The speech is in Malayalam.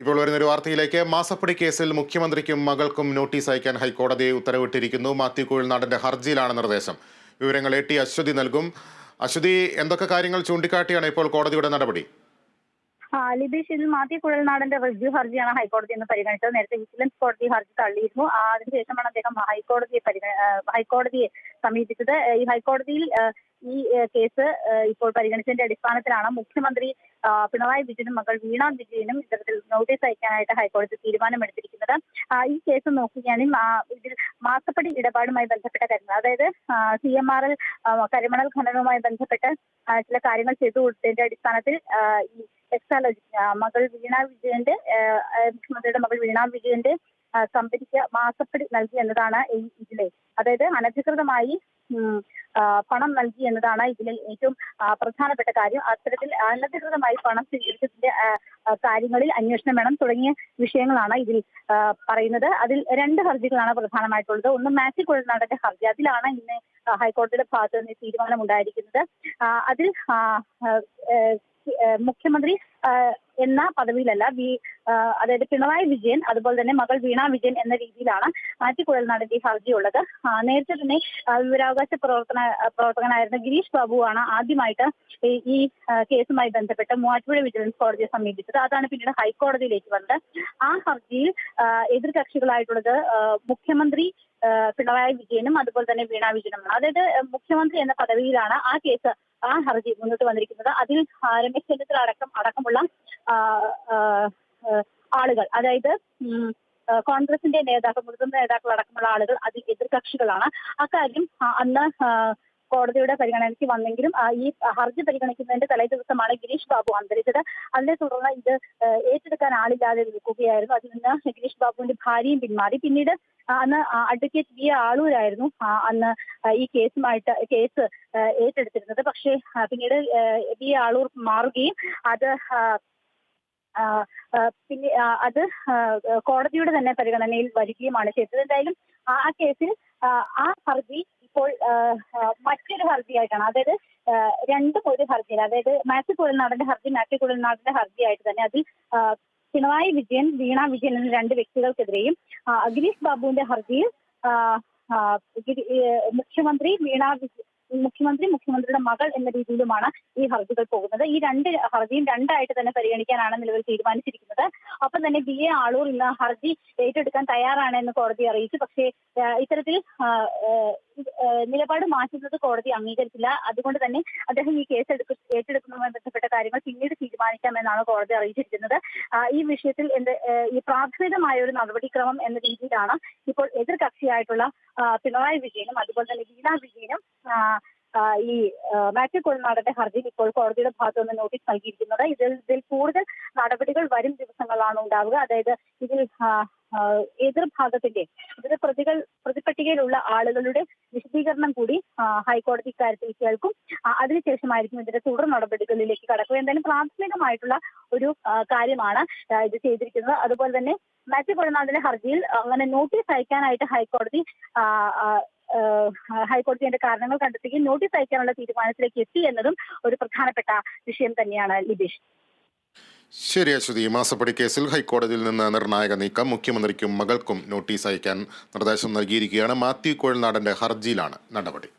ഇപ്പോൾ വരുന്നൊരു വാർത്തയിലേക്ക്. മാസപ്പടി കേസിൽ മുഖ്യമന്ത്രിക്കും മകൾക്കും നോട്ടീസ് അയക്കാൻ ഹൈക്കോടതി ഉത്തരവിട്ടിരിക്കുന്നു. മാത്യു നാടിന്റെ ഹർജിയിലാണ് നിർദ്ദേശം. വിവരങ്ങൾ എ ടി അശ്വതി നൽകും. അശ്വതി എന്തൊക്കെ കാര്യങ്ങൾ ചൂണ്ടിക്കാട്ടിയാണ് ഇപ്പോൾ കോടതിയുടെ നടപടി? ലിബീഷ് ഇതിൽ മാത്യു കുഴൽനാടന്റെ റിവ്യൂ ഹർജിയാണ് ഹൈക്കോടതി ഇന്ന് പരിഗണിച്ചത്. നേരത്തെ വിജിലൻസ് കോടതി ഹർജി തള്ളിയിരുന്നു. അതിനുശേഷമാണ് അദ്ദേഹം ഹൈക്കോടതിയെ പരിഗണ ഹൈക്കോടതിയെ സമീപിച്ചത്. ഈ ഹൈക്കോടതിയിൽ ഈ കേസ് ഇപ്പോൾ പരിഗണിച്ചതിന്റെ അടിസ്ഥാനത്തിലാണ് മുഖ്യമന്ത്രി പിണറായി വിജയനും മകൾ വീണ വിജയനും ഇത്തരത്തിൽ നോട്ടീസ് അയക്കാനായിട്ട് ഹൈക്കോടതി തീരുമാനമെടുത്തിരിക്കുന്നത്. ഈ കേസ് നോക്കുകയാണെങ്കിൽ ഇതിൽ മാസപ്പടി ഇടപാടുമായി ബന്ധപ്പെട്ട കാര്യങ്ങൾ അതായത് സി എം ആർ എൽ കരിമണൽ ഖനനവുമായി ബന്ധപ്പെട്ട് ചില കാര്യങ്ങൾ ചെയ്തു കൊടുത്തതിന്റെ അടിസ്ഥാനത്തിൽ ഈ എക്സാലജി മകൾ വീണ വിജയന്റെ മുഖ്യമന്ത്രിയുടെ മകൾ വീണ വിജയന്റെ കമ്പനിക്ക് മാസപ്പടി നൽകി എന്നതാണ് ഇതിലെ. അതായത് അനധികൃതമായി പണം നൽകി എന്നതാണ് ഇതിലെ ഏറ്റവും പ്രധാനപ്പെട്ട കാര്യം. അത്തരത്തിൽ അനധികൃതമായി പണം സ്വീകരിച്ചതിന്റെ കാര്യങ്ങളിൽ അന്വേഷണം വേണം തുടങ്ങിയ വിഷയങ്ങളാണ് ഇതിൽ പറയുന്നത്. അതിൽ രണ്ട് ഹർജികളാണ് പ്രധാനമായിട്ടുള്ളത്. ഒന്ന് കുഴൽനാടന്റെ ഹർജി. അതിലാണ് ഇന്ന് ഹൈക്കോടതിയുടെ ഭാഗത്ത് നിന്ന് തീരുമാനമുണ്ടായിരിക്കുന്നത്. അതിൽ മുഖ്യമന്ത്രി എന്ന പദവിയിലല്ല. അതായത് പിണറായി വിജയൻ അതുപോലെ തന്നെ മകൾ വീണ വിജയൻ എന്ന രീതിയിലാണ് മാറ്റി നടത്തിയ ഹർജിയുള്ളത് നേരത്തെ തന്നെ വിവരാവകാശ പ്രവർത്തന പ്രവർത്തകനായിരുന്ന ഗിരീഷ് ബാബുവാണ് ആദ്യമായിട്ട് ഈ കേസുമായി ബന്ധപ്പെട്ട് മൂവാറ്റുപുഴ വിജിലൻസ് കോടതിയെ സമീപിച്ചത്. അതാണ് പിന്നീട് ഹൈക്കോടതിയിലേക്ക് വന്നത്. ആ ഹർജിയിൽ എതിർ എതിർകക്ഷികളായിട്ടുള്ളത് മുഖ്യമന്ത്രി പിണറായി വിജയനും അതുപോലെ തന്നെ വീണ വിജയനും അതായത് മുഖ്യമന്ത്രി എന്ന പദവിയിലാണ് ആ കേസ് ആ ഹർജി മുന്നോട്ട് വന്നിരിക്കുന്നത്. അതിൽ രമേശ് ചെന്നിത്തല അടക്കം അടക്കമുള്ള ആളുകൾ. അതായത് കോൺഗ്രസിന്റെ നേതാക്കൾ മുതിർന്ന നേതാക്കൾ അടക്കമുള്ള ആളുകൾ അതിൽ എതിർകക്ഷികളാണ്. അക്കാര്യം അന്ന് കോടതിയുടെ പരിഗണനയ്ക്ക് വന്നെങ്കിലും ഈ ഹർജി പരിഗണിക്കുന്നതിന്റെ തലേ ദിവസമാണ് ഗിരീഷ് ബാബു അന്തരിച്ചത്. അതിനെ തുടർന്ന് ഇത് ഏറ്റെടുക്കാൻ ആളില്ലാതെ നിൽക്കുകയായിരുന്നു. അതിൽ നിന്ന് ഗിരീഷ് ബാബുവിന്റെ ഭാര്യയും പിന്മാറി. പിന്നീട് അന്ന് അഡ്വക്കേറ്റ് വി ആളൂരായിരുന്നു അന്ന് ഈ കേസുമായിട്ട് കേസ് ഏറ്റെടുത്തിരുന്നത്. പക്ഷേ പിന്നീട് വി ആളൂർ മാറുകയും അത് പിന്നെ അത് കോടതിയുടെ തന്നെ പരിഗണനയിൽ വരികയുമാണ് ചെയ്തത്. എന്തായാലും ആ കേസിൽ ആ, ഹർജി ഇപ്പോൾ മറ്റൊരു ഹർജിയായിട്ടാണ് അതായത് രണ്ടും ഒരു ഹർജിയിൽ അതായത് മാത്യു കുഴൽനാടന്റെ ഹർജി മാത്യു കുഴൽനാടന്റെ ഹർജിയായിട്ട് തന്നെ അതിൽ പിണറായി വിജയൻ വീണ വിജയൻ എന്ന രണ്ട് വ്യക്തികൾക്കെതിരെയും അഖിലേഷ് ബാബുവിന്റെ ഹർജിയിൽ മുഖ്യമന്ത്രി വീണ മുഖ്യമന്ത്രി മുഖ്യമന്ത്രിയുടെ മകൾ എന്ന രീതിയിലുമാണ് ഈ ഹർജികൾ പോകുന്നത്. ഈ രണ്ട് ഹർജിയും രണ്ടായിട്ട് തന്നെ പരിഗണിക്കാനാണ് നിലവിൽ തീരുമാനിച്ചിരിക്കുന്നത്. ഒപ്പം തന്നെ ബി എ ആളൂർ ഇന്ന് ഹർജി ഏറ്റെടുക്കാൻ തയ്യാറാണ് എന്ന് കോടതി അറിയിച്ചു. പക്ഷേ ഇത്തരത്തിൽ നിലപാട് മാറ്റുന്നത് കോടതി അംഗീകരിച്ചില്ല. അതുകൊണ്ട് തന്നെ അദ്ദേഹം ഈ കേസ് എടുക്ക ഏറ്റെടുക്കുന്നതുമായി ബന്ധപ്പെട്ട കാര്യങ്ങൾ പിന്നീട് തീരുമാനിക്കാമെന്നാണ് കോടതി അറിയിച്ചിരിക്കുന്നത്. ഈ വിഷയത്തിൽ എന്ത് ഈ പ്രാഥമികമായ ഒരു നടപടിക്രമം എന്ന രീതിയിലാണ് ഇപ്പോൾ എതിർ കക്ഷിയായിട്ടുള്ള പിണറായി വിജയനും അതുപോലെ തന്നെ വീണ വിജയനും ഈ ആ, മാത്യു കൊൾനാടന്റെ ഹർജിയിൽ ഇപ്പോൾ കോടതിയുടെ ഭാഗത്തു നിന്ന് നോട്ടീസ് നൽകിയിരിക്കുന്നത്. ഇതിൽ ഇതിൽ കൂടുതൽ നടപടികൾ വരും ദിവസങ്ങളാണ് ഉണ്ടാവുക. അതായത് ഇതിൽ എതിർഭാഗത്തിന്റെ ഇതിന് പ്രതികൾ പ്രതിപട്ടികയിലുള്ള ആളുകളുടെ വിശദീകരണം കൂടി ഹൈക്കോടതി ഇക്കാര്യത്തിൽ കേൾക്കും. അതിനുശേഷമായിരിക്കും ഇതിന്റെ തുടർ നടപടികളിലേക്ക് കടക്കുക. എന്തായാലും പ്രാഥമികമായിട്ടുള്ള ഒരു കാര്യമാണ് ഇത് ചെയ്തിരിക്കുന്നത്. അതുപോലെ തന്നെ മാത്യു കൊഴനാടിന്റെ ഹർജിയിൽ അങ്ങനെ നോട്ടീസ് അയക്കാനായിട്ട് ഹൈക്കോടതി ഹൈക്കോടതി അതിന്റെ കാരണങ്ങൾ കണ്ടെത്തുകയും നോട്ടീസ് അയക്കാനുള്ള തീരുമാനത്തിലേക്ക് എത്തി എന്നതും ഒരു പ്രധാനപ്പെട്ട വിഷയം തന്നെയാണ് ലിബീഷ്. ശരി അശ്വതി മാസപ്പടി കേസിൽ ഹൈക്കോടതിയിൽ നിന്ന് നിർണായക നീക്കം മുഖ്യമന്ത്രിക്കും മകൾക്കും നോട്ടീസ് അയക്കാൻ നിർദ്ദേശം നൽകിയിരിക്കുകയാണ്. മാത്യു കോഴിനാടന്റെ ഹർജിയിലാണ് നടപടി.